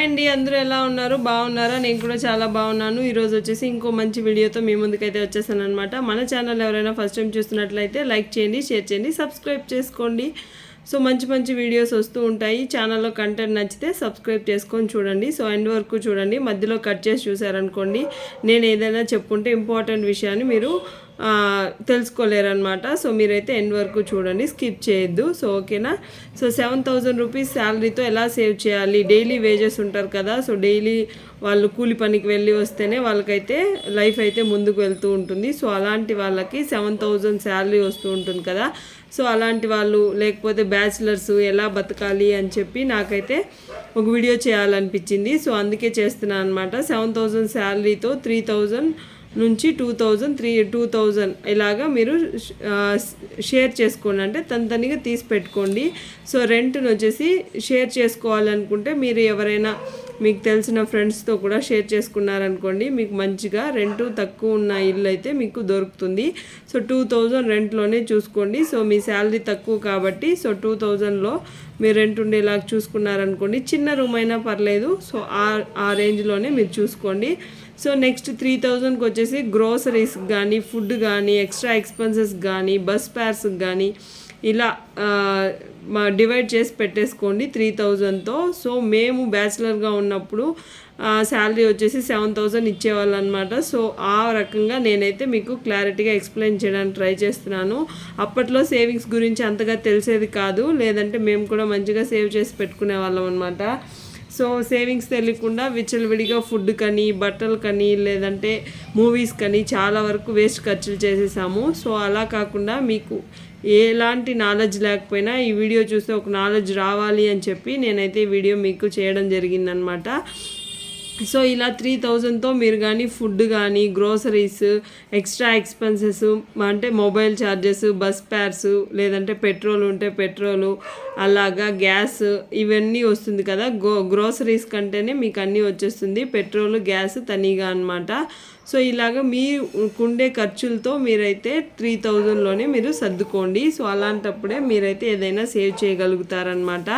Hi అండి అందరూ ఎలా ఉన్నారు? బాగున్నారా? నేను కూడా చాలా బాగున్నాను. ఈరోజు వచ్చేసి ఇంకో మంచి వీడియోతో మీ ముందుకైతే వచ్చేసాను అనమాట మన ఛానల్ ఎవరైనా ఫస్ట్ టైం చూస్తున్నట్లయితే లైక్ చేయండి షేర్ చేయండి సబ్స్క్రైబ్ చేసుకోండి. సో మంచి మంచి వీడియోస్ వస్తూ ఉంటాయి. ఛానల్లో కంటెంట్ నచ్చితే సబ్స్క్రైబ్ చేసుకొని చూడండి. సో ఎండ్ వరకు చూడండి. మధ్యలో కట్ చేసి చూసారనుకోండి నేను ఏదైనా చెప్పుకుంటే ఇంపార్టెంట్ విషయాన్ని మీరు తెలుసుకోలేరనమాట సో మీరైతే ఎండ్ వరకు చూడండి స్కిప్ చేయొద్దు. సో ఓకేనా? సో సెవెన్ థౌజండ్ రూపీస్ శాలరీతో ఎలా సేవ్ చేయాలి? డైలీ వేజెస్ ఉంటారు కదా సో డైలీ వాళ్ళు కూలి పనికి వెళ్ళి వస్తేనే వాళ్ళకైతే లైఫ్ అయితే ముందుకు వెళ్తూ ఉంటుంది. సో అలాంటి వాళ్ళకి సెవెన్ థౌజండ్ శాలరీ వస్తూ ఉంటుంది కదా. సో అలాంటి వాళ్ళు లేకపోతే బ్యాచిలర్స్ ఎలా బతకాలి అని చెప్పి నాకైతే ఒక వీడియో చేయాలనిపించింది. సో అందుకే చేస్తున్నాను అనమాట సెవెన్ థౌజండ్ శాలరీతో త్రీ థౌజండ్ నుంచి two thousand three two thousand ఇలాగా మీరు షేర్ చేసుకోండి. అంటే తనిగా తీసి పెట్టుకోండి. సో రెంట్ని వచ్చేసి షేర్ చేసుకోవాలనుకుంటే మీరు ఎవరైనా మీకు తెలిసిన ఫ్రెండ్స్తో కూడా షేర్ చేసుకున్నారనుకోండి మీకు మంచిగా రెంట్ తక్కువ ఉన్న ఇల్లు అయితే మీకు దొరుకుతుంది. సో టూ థౌజండ్ రెంట్లోనే చూసుకోండి. సో మీ శాలరీ తక్కువ కాబట్టి సో టూ థౌజండ్లో మీరు రెంట్ ఉండేలాగా చూసుకున్నారనుకోండి చిన్న రూమ్ అయినా పర్లేదు. సో ఆ ఆ రేంజ్లోనే మీరు చూసుకోండి. సో నెక్స్ట్ త్రీ థౌజండ్కి వచ్చేసి గ్రోసరీస్ కానీ ఫుడ్ కానీ ఎక్స్ట్రా ఎక్స్పెన్సెస్ కానీ బస్ ఫేర్స్కి కానీ ఇలా మా డివైడ్ చేసి పెట్టేసుకోండి త్రీ థౌజండ్తో సో మేము బ్యాచిలర్గా ఉన్నప్పుడు శాలరీ వచ్చేసి సెవెన్ థౌజండ్ ఇచ్చేవాళ్ళు అనమాట సో ఆ రకంగా నేనైతే మీకు క్లారిటీగా ఎక్స్ప్లెయిన్ చేయడానికి ట్రై చేస్తున్నాను. అప్పట్లో సేవింగ్స్ గురించి అంతగా తెలిసేది కాదు. లేదంటే మేము కూడా మంచిగా సేవ్ చేసి పెట్టుకునే వాళ్ళం అనమాట సో సేవింగ్స్ తెలియకుండా విచ్చలవిడిగా ఫుడ్ కానీ బట్టలు కానీ లేదంటే మూవీస్ కానీ చాలా వరకు వేస్ట్ ఖర్చులు చేసేసాము. సో అలా కాకుండా మీకు ఎలాంటి నాలెడ్జ్ లేకపోయినా ఈ వీడియో చూస్తే ఒక నాలెడ్జ్ రావాలి అని చెప్పి నేనైతే ఈ వీడియో మీకు చేయడం జరిగిందనమాట. సో ఇలా త్రీ థౌజండ్తో మీరు కానీ ఫుడ్ కానీ గ్రోసరీస్ ఎక్స్ట్రా ఎక్స్పెన్సెస్ అంటే మొబైల్ ఛార్జెస్ బస్ ప్యార్స్ లేదంటే పెట్రోల్ ఉంటే పెట్రోలు అలాగా గ్యాస్ ఇవన్నీ వస్తుంది కదా. గో గ్రోసరీస్ కంటేనే మీకు అన్నీ వచ్చేస్తుంది. పెట్రోల్ గ్యాస్ తనీగా అనమాట సో ఇలాగ మీకుండే ఖర్చులతో మీరైతే త్రీ థౌజండ్లోనే మీరు సర్దుకోండి. సో అలాంటప్పుడే మీరైతే ఏదైనా సేవ్ చేయగలుగుతారనమాట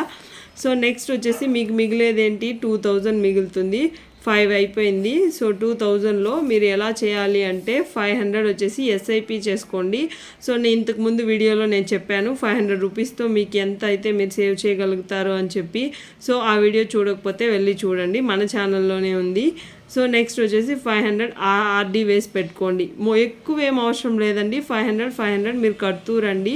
సో నెక్స్ట్ వచ్చేసి మీకు మిగిలేదేంటి? టూ థౌజండ్ మిగులుతుంది. ఫైవ్ అయిపోయింది. సో టూ థౌజండ్లో మీరు ఎలా చేయాలి అంటే ఫైవ్ హండ్రెడ్ వచ్చేసి ఎస్ఐపి చేసుకోండి. సో నేను ఇంతకు ముందు వీడియోలో నేను చెప్పాను ఫైవ్ హండ్రెడ్ రూపీస్తో మీకు ఎంత అయితే మీరు సేవ్ చేయగలుగుతారో అని చెప్పి. సో ఆ వీడియో చూడకపోతే వెళ్ళి చూడండి. మన ఛానల్లోనే ఉంది. సో నెక్స్ట్ వచ్చేసి ఫైవ్ హండ్రెడ్ ఆర్డీ వేసి పెట్టుకోండి. ఎక్కువ ఏం అవసరం లేదండి. ఫైవ్ హండ్రెడ్ ఫైవ్ హండ్రెడ్ మీరు కడుతూ రండి.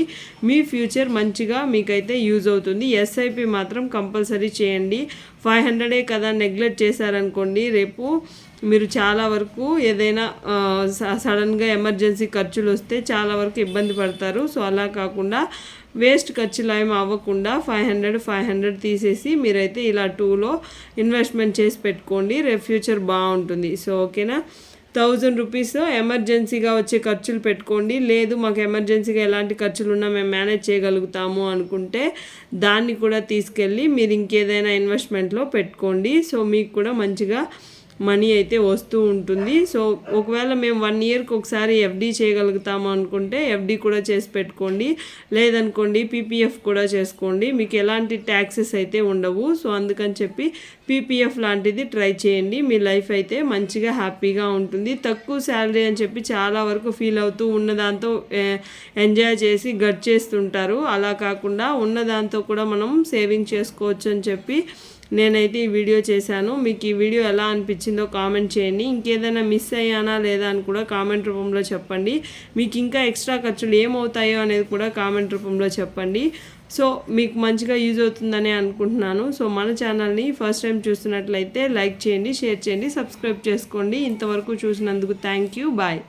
మీ ఫ్యూచర్ మంచిగా మీకైతే యూజ్ అవుతుంది. ఎస్ఐపి మాత్రం కంపల్సరీ చేయండి. ఫైవ్ హండ్రెడే కదా నెగ్లెక్ట్ చేశారనుకోండి రేపు మీరు చాలా వరకు ఏదైనా స- సడన్గా ఎమర్జెన్సీ ఖర్చులు వస్తే చాలా వరకు ఇబ్బంది పడతారు. సో అలా కాకుండా వేస్ట్ ఖర్చులు ఏమి అవ్వకుండా ఫైవ్ హండ్రెడ్ ఫైవ్ హండ్రెడ్ తీసేసి మీరైతే ఇలా టూలో ఇన్వెస్ట్మెంట్ చేసి పెట్టుకోండి. రేపు ఫ్యూచర్ బాగుంటుంది. సో ఓకేనా? థౌజండ్ రూపీస్ ఎమర్జెన్సీగా వచ్చే ఖర్చులు పెట్టుకోండి. లేదు మాకు ఎమర్జెన్సీగా ఎలాంటి ఖర్చులు ఉన్నా మేము మేనేజ్ చేయగలుగుతాము అనుకుంటే దాన్ని కూడా తీసుకెళ్ళి మీరు ఇంకేదైనా ఇన్వెస్ట్మెంట్లో పెట్టుకోండి. సో మీకు కూడా మంచిగా మనీ అయితే వస్తూ ఉంటుంది. సో ఒకవేళ మేము వన్ ఇయర్కి ఒకసారి ఎఫ్డి చేయగలుగుతాము అనుకుంటే ఎఫ్డి కూడా చేసి పెట్టుకోండి. లేదనుకోండి పీపీఎఫ్ కూడా చేసుకోండి. మీకు ఎలాంటి ట్యాక్సెస్ అయితే ఉండవు. సో అందుకని చెప్పి పీపీఎఫ్ లాంటిది ట్రై చేయండి. మీ లైఫ్ అయితే మంచిగా హ్యాపీగా ఉంటుంది. తక్కువ శాలరీ అని చెప్పి చాలా వరకు ఫీల్ అవుతూ ఉన్నదాంతో ఎంజాయ్ చేసి గట్ చేస్తుంటారు అలా కాకుండా ఉన్నదాంతో కూడా మనం సేవింగ్ చేసుకోవచ్చు అని చెప్పి నేనైతే ఈ వీడియో చేశాను. మీకు ఈ వీడియో ఎలా అనిపించిందో కామెంట్ చేయండి. ఇంకేదైనా మిస్ అయ్యానా లేదా అని కూడా కామెంట్ రూపంలో చెప్పండి. మీకు ఇంకా ఎక్స్ట్రా ఖర్చులు ఏమవుతాయో అనేది కూడా కామెంట్ రూపంలో చెప్పండి. సో మీకు మంచిగా యూజ్ అవుతుందని అనుకుంటున్నాను. సో మన ఛానల్ని ఫస్ట్ టైం చూస్తున్నట్లయితే లైక్ చేయండి షేర్ చేయండి సబ్స్క్రైబ్ చేసుకోండి. ఇంతవరకు చూసినందుకు థ్యాంక్ యూ. బాయ్.